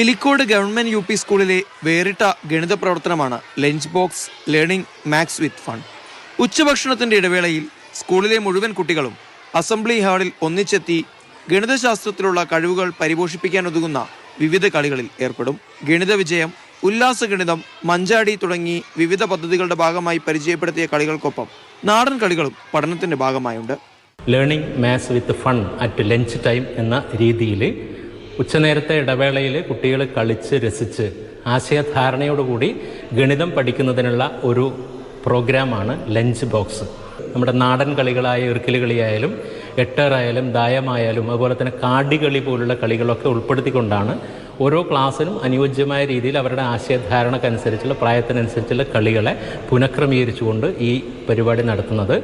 Pilicode government U P സ്കൂളിലെ വേറിട്ട ഗണിത പ്രവർത്തനമാണ് lunch box learning maths with fun. ഉച്ചഭക്ഷണത്തിന്റെ ഇടവേളയിൽ സ്കൂളിലെ മുഴുവൻ കുട്ടികളും അസംബ്ലി ഹാളിൽ ഒന്നിച്ചെത്തി ഗണിതശാസ്ത്രത്തിലുള്ള കഴിവുകൾ പരിപോഷിപ്പിക്കാൻ ഒതുങ്ങുന്ന വിവിധ കളികളിൽ ഏർപ്പെടും. ഗണിത വിജയം ഉല്ലാസ ഗണിതം മഞ്ചാടി തുടങ്ങി വിവിധ പദ്ധതികളുടെ ഭാഗമായി പരിചയപ്പെടുത്തിയ കളികൾക്കൊപ്പം നാടൻ കളികളും പഠനത്തിന്റെ ഭാഗമായുണ്ട്. Learning maths with fun at lunch time എന്ന രീതിയിൽ ഉച്ചനേരത്തെ ഇടവേളയിൽ കുട്ടികൾ കളിച്ച് രസിച്ച് ആശയധാരണയോടുകൂടി ഗണിതം പഠിക്കുന്നതിനുള്ള ഒരു പ്രോഗ്രാമാണ് ലഞ്ച് ബോക്സ്. നമ്മുടെ നാടൻ കളികളായ ഇറുക്കൽ കളിയായാലും എട്ടറായാലും ദായമായാലും അതുപോലെ തന്നെ കാടികളി പോലുള്ള കളികളൊക്കെ ഉൾപ്പെടുത്തിക്കൊണ്ടാണ് ഓരോ ക്ലാസ്സിനും അനുയോജ്യമായ രീതിയിൽ അവരുടെ ആശയധാരണക്കനുസരിച്ചുള്ള പ്രായത്തിനനുസരിച്ചുള്ള കളികളെ പുനഃക്രമീകരിച്ചുകൊണ്ട് ഈ പരിപാടി നടത്തുന്നത്.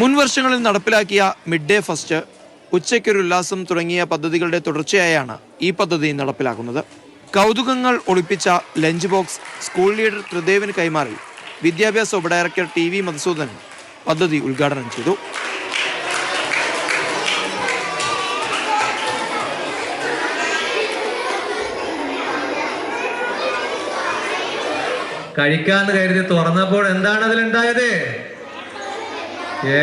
മുൻ വർഷങ്ങളിൽ നടപ്പിലാക്കിയ മിഡ് ഡേ ഫസ്റ്റ് ഉച്ചയ്ക്കൊരു ഉല്ലാസം തുടങ്ങിയ പദ്ധതികളുടെ തുടർച്ചയായാണ് ഈ പദ്ധതി നടപ്പിലാക്കുന്നത്. കൗതുകങ്ങൾ ഒളിപ്പിച്ച ലഞ്ച് ബോക്സ് സ്കൂൾ ലീഡർ ത്രിദേവിന് കൈമാറി വിദ്യാഭ്യാസ ഉപഡയറക്ടർ ടി വി മധുസൂദൻ പദ്ധതി ഉദ്ഘാടനം ചെയ്തു. കഴിക്കാന്ന് കരുതി തുറന്നപ്പോൾ എന്താണ് അതിലുണ്ടായത്? ഏ?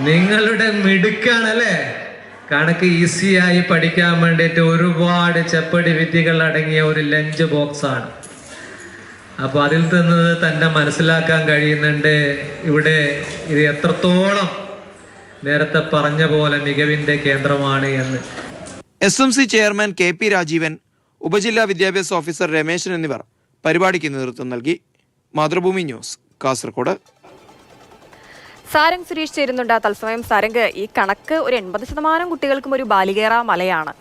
നിങ്ങളുടെ മിടുക്കാണല്ലേ? കണക്ക് ഈസിയായി പഠിക്കാൻ വേണ്ടിയിട്ട് ഒരുപാട് ചെപ്പടി വിദ്യകൾ അടങ്ങിയ ഒരു ലഞ്ച് ബോക്സാണ് അപ്പോൾ അപ്പൊ അതിൽ നിന്ന് തന്നെ മനസ്സിലാക്കാൻ കഴിയുന്നുണ്ട് ഇവിടെ ഇത് എത്രത്തോളം നേരത്തെ പറഞ്ഞ പോലെ മികവിന്റെ കേന്ദ്രമാണ് എന്ന്. S M C chairman K P Rajeevan ഉപജില്ലാ വിദ്യാഭ്യാസ ഓഫീസർ രമേശൻ എന്നിവർ പരിപാടിക്ക് നേതൃത്വം നൽകി. മാതൃഭൂമി ന്യൂസ് കാസർഗോഡ് സാരംഗ് സുരേഷ് ചേരുന്നുണ്ട്. തത്സമയം സാരംഗ് ഈ കണക്ക് ഒരു എൺപത് ശതമാനം കുട്ടികൾക്കും ഒരു ബാലികേറ മലയാണ്.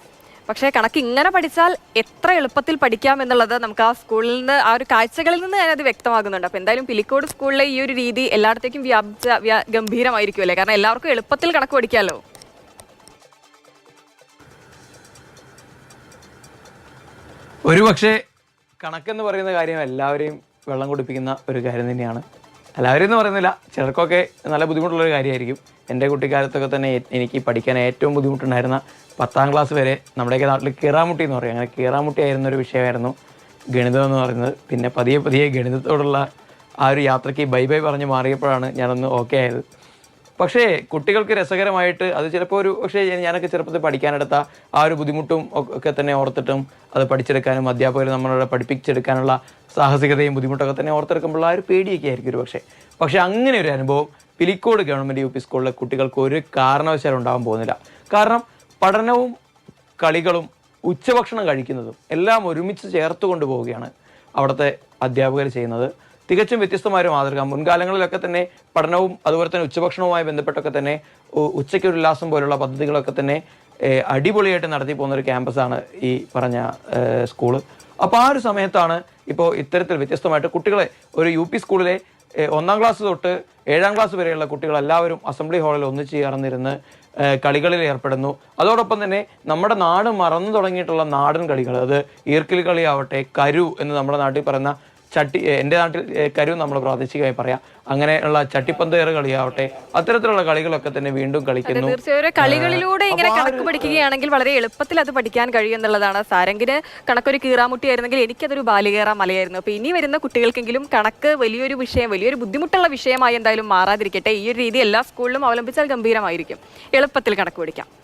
പക്ഷേ കണക്ക് ഇങ്ങനെ പഠിച്ചാൽ എത്ര എളുപ്പത്തിൽ പഠിക്കാം എന്നുള്ളത് നമുക്ക് ആ സ്കൂളിൽ നിന്ന് ആ ഒരു കാഴ്ചകളിൽ നിന്ന് തന്നെ അത് വ്യക്തമാകുന്നുണ്ട് അപ്പോൾ എന്തായാലും പിലിക്കോട് സ്കൂളിലെ ഈ ഒരു രീതി എല്ലായിടത്തേക്കും വ്യാപിച്ച വ്യാ- ഗംഭീരമായിരിക്കും കാരണം എല്ലാവർക്കും എളുപ്പത്തിൽ കണക്ക് പഠിക്കാമല്ലോ ഒരു പക്ഷേ കണക്കെന്ന് പറയുന്ന കാര്യം എല്ലാവരെയും വെള്ളം കുടിപ്പിക്കുന്ന ഒരു കാര്യം തന്നെയാണ്. എല്ലാവരും എന്ന് പറയുന്നില്ല. ചിലർക്കൊക്കെ നല്ല ബുദ്ധിമുട്ടുള്ളൊരു കാര്യമായിരിക്കും. എന്റെ കുട്ടിക്കാലത്തൊക്കെ തന്നെ എനിക്ക് പഠിക്കാൻ ഏറ്റവും ബുദ്ധിമുട്ടുണ്ടായിരുന്ന പത്താം ക്ലാസ് വരെ നമ്മുടെയൊക്കെ നാട്ടിൽ കീറാമുട്ടി എന്ന് പറയും. അങ്ങനെ കീറാമുട്ടി ആയിരുന്ന ഒരു വിഷയമായിരുന്നു ഗണിതം എന്ന് പറയുന്നത്. പിന്നെ പതിയെ പതിയെ ഗണിതത്തോടുള്ള ആ ഒരു യാത്രയ്ക്ക് ബൈ ബൈ പറഞ്ഞ് മാറിയപ്പോഴാണ് ഞാനൊന്ന് ഓക്കെ ആയത്. പക്ഷേ കുട്ടികൾക്ക് രസകരമായിട്ട് അത് ചിലപ്പോൾ ഒരു പക്ഷേ ഞാനൊക്കെ ചെറുപ്പത്തിൽ പഠിക്കാനെടുത്ത ആ ഒരു ബുദ്ധിമുട്ടും ഒക്കെ- തന്നെ ഓർത്തിട്ടും അത് പഠിച്ചെടുക്കാനും അധ്യാപകർ നമ്മളെ പഠിപ്പിച്ചെടുക്കാനുള്ള സാഹസികതയും ബുദ്ധിമുട്ടൊക്കെ തന്നെ ഓർത്തെടുക്കുമ്പോൾ ആ ഒരു പേടിയൊക്കെ ആയിരിക്കും ഒരു പക്ഷേ. പക്ഷേ അങ്ങനെ ഒരു അനുഭവം പിലിക്കോട് ഗവൺമെന്റ് യു പി സ്കൂളിലെ കുട്ടികൾക്ക് ഒരു കാരണവശാലും ഉണ്ടാകാൻ പോകുന്നില്ല. കാരണം പഠനവും കളികളും ഉച്ചഭക്ഷണം കഴിക്കുന്നതും എല്ലാം ഒരുമിച്ച് ചേർത്ത് കൊണ്ടുപോവുകയാണ് അവിടുത്തെ അധ്യാപകർ ചെയ്യുന്നത്. തികച്ചും വ്യത്യസ്തമായ ഒരു മാതൃക. മുൻകാലങ്ങളിലൊക്കെ തന്നെ പഠനവും അതുപോലെ തന്നെ ഉച്ചഭക്ഷണവുമായി ബന്ധപ്പെട്ടൊക്കെ തന്നെ ഉച്ചയ്ക്ക് ഒരു ഉല്ലാസം പോലുള്ള പദ്ധതികളൊക്കെ തന്നെ അടിപൊളിയായിട്ട് നടത്തി പോകുന്ന ഒരു ക്യാമ്പസാണ് ഈ പറഞ്ഞ സ്കൂൾ. അപ്പോൾ ആ ഒരു സമയത്താണ് ഇപ്പോൾ ഇത്തരത്തിൽ വ്യത്യസ്തമായിട്ട് കുട്ടികളെ ഒരു യു പി സ്കൂളിലെ ഒന്നാം ക്ലാസ് തൊട്ട് ഏഴാം ക്ലാസ് വരെയുള്ള കുട്ടികൾ എല്ലാവരും അസംബ്ലി ഹാളിൽ ഒന്നിച്ച് ചേർന്നിരുന്ന് കളികളിൽ ഏർപ്പെടുന്നു. അതോടൊപ്പം തന്നെ നമ്മുടെ നാട് മറന്നു തുടങ്ങിയിട്ടുള്ള നാടൻ കളികൾ അത് ഈർക്കിൽ കളിയാവട്ടെ കരു എന്ന് നമ്മുടെ നാട്ടിൽ പറയുന്ന ചട്ടി എന്റെ നാട്ടിൽ കരു നമ്മൾ പ്രാദേശികമായി പറയാം. അങ്ങനെയുള്ള ചട്ടിപ്പന്തേറ് കളിയാവട്ടെ അത്തരത്തിലുള്ള കളികളൊക്കെ തന്നെ വീണ്ടും കളിക്കുന്നു. തീർച്ചയായും. കളികളിലൂടെ ഇങ്ങനെ കണക്ക് പഠിക്കുകയാണെങ്കിൽ വളരെ എളുപ്പത്തിൽ അത് പഠിക്കാൻ കഴിയും എന്നുള്ളതാണ് സാരംഗിന് കണക്കൊരു കീറാമുട്ടിയായിരുന്നെങ്കിൽ എനിക്കതൊരു ബാലികേറ മലയായിരുന്നു. അപ്പോൾ ഇനി വരുന്ന കുട്ടികൾക്കെങ്കിലും കണക്ക് വലിയൊരു വിഷയം വലിയൊരു ബുദ്ധിമുട്ടുള്ള വിഷയമായി എന്തായാലും മാറാതിരിക്കട്ടെ. ഈ ഒരു രീതി എല്ലാ സ്കൂളിലും അവലംബിച്ചാൽ ഗംഭീരമായിരിക്കും. എളുപ്പത്തിൽ കണക്ക് പഠിക്കാം.